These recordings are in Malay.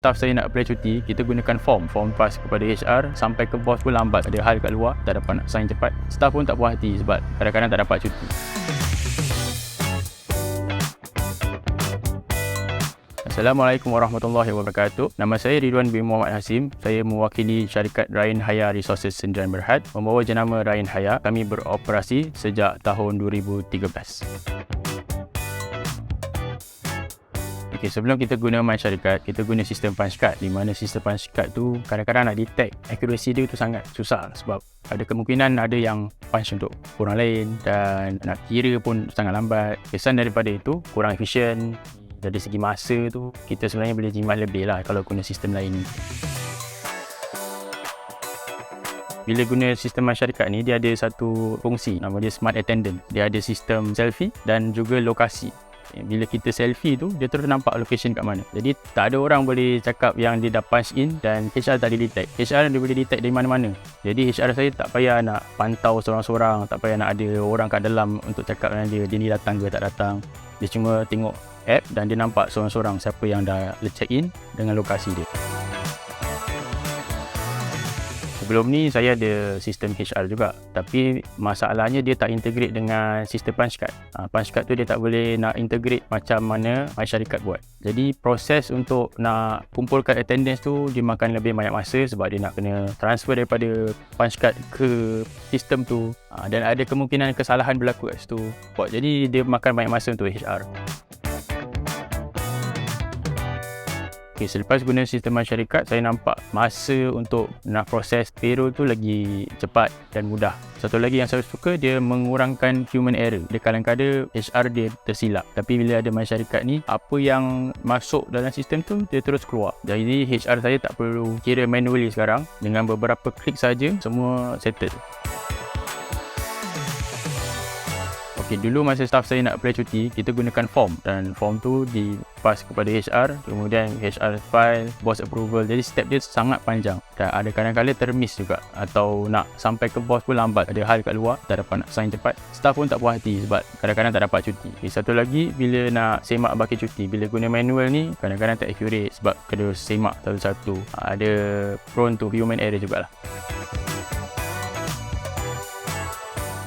staff saya nak apply cuti, kita gunakan form. Form pass kepada HR, sampai ke bos pun lambat. Ada hal kat luar, tak dapat nak sign cepat. Staff pun tak puas hati sebab kadang-kadang tak dapat cuti. Assalamualaikum warahmatullahi wabarakatuh. Nama saya Ridwan bin Muhammad Hasim. Saya mewakili syarikat Ryan Haya Resources Sendirian Berhad. Membawa jenama Ryan Haya, kami beroperasi sejak tahun 2013. Okay, sebelum kita guna My Syarikat, kita guna sistem punch card di mana sistem punch card tu kadang-kadang nak detect accuracy dia tu sangat susah sebab ada kemungkinan ada yang punch untuk orang lain dan nak kira pun sangat lambat. Kesan daripada itu kurang efisien dari segi masa tu kita sebenarnya boleh jimat lebih lah kalau guna sistem lain ni. Bila guna sistem masyarakat ni dia ada satu fungsi nama dia smart attendant. Dia ada sistem selfie dan juga lokasi. Eh, bila kita selfie tu dia terus nampak location kat mana. Jadi tak ada orang boleh cakap yang dia dah punch in dan HR tak detect. HR dia boleh detect dari mana-mana. Jadi HR saya tak payah nak pantau seorang-seorang tak payah nak ada orang kat dalam untuk cakap dengan dia dia ni datang ke tak datang. Dia cuma tengok app dan dia nampak seorang-seorang siapa yang dah check in dengan lokasi dia sebelum ni saya ada sistem HR juga. Tapi masalahnya dia tak integrate dengan sistem punch card. Ha, punch card tu dia tak boleh nak integrate macam mana masyarakat buat. Jadi proses untuk nak kumpulkan attendance tu dia makan lebih banyak masa sebab dia nak kena transfer daripada punch card ke sistem tu. Ha, dan ada kemungkinan kesalahan berlaku kat situ. Jadi dia makan banyak masa untuk HR Okay, selepas guna sistem masyarakat, saya nampak masa untuk nak proses payroll tu lagi cepat dan mudah. Satu lagi yang saya suka, dia mengurangkan human error. Dia kadang-kadang HR dia tersilap. Tapi bila ada masyarakat ni, apa yang masuk dalam sistem tu, dia terus keluar. Jadi HR saya tak perlu kira manually sekarang. Dengan beberapa klik saja, semua settle. Okay, dulu masa staff saya nak apply cuti, kita gunakan form dan form tu di pass kepada HR, kemudian HR file, boss approval. Jadi step dia sangat panjang dan ada kadang-kadang termiss juga atau nak sampai ke boss pun lambat. Ada hal kat luar, tak dapat nak sign cepat. Staff pun tak puas hati sebab kadang-kadang tak dapat cuti. Okay, satu lagi, bila nak semak baki cuti, bila guna manual ni, kadang-kadang tak accurate sebab kena semak satu-satu. Ada prone to human error jugalah.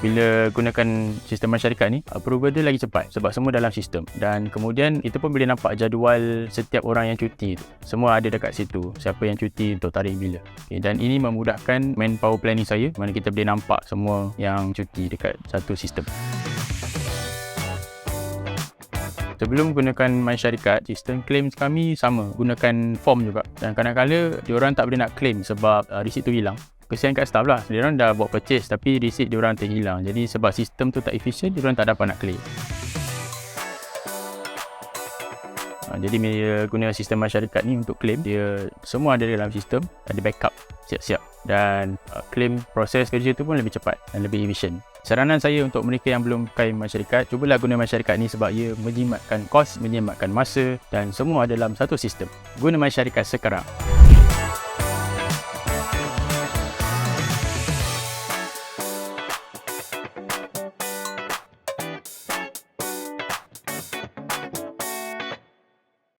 Bila gunakan sistem masyarakat ni approval dia lagi cepat sebab semua dalam sistem. Dan kemudian kita pun boleh nampak jadual setiap orang yang cuti tu. Semua ada dekat situ. Siapa yang cuti untuk tarikh bila. Okay, dan ini memudahkan manpower planning saya. Mana kita boleh nampak semua yang cuti dekat satu sistem. Sebelum gunakan masyarakat, sistem claim kami sama. Gunakan form juga. Dan kadang-kadang diorang tak boleh nak claim sebab uh, receipt tu hilang kesian kat staff lah. Dia orang dah buat purchase tapi receipt dia orang terhilang. Jadi sebab sistem tu tak efisien dia orang tak dapat nak claim. Ha, jadi bila guna sistem masyarakat ni untuk claim. Dia semua ada dalam sistem ada backup siap-siap. Dan uh, claim proses kerja tu pun lebih cepat dan lebih efisien saranan saya untuk mereka yang belum pakai masyarakat cubalah guna masyarakat ni sebab ia menjimatkan kos menjimatkan masa dan semua dalam satu sistem. Guna masyarakat sekarang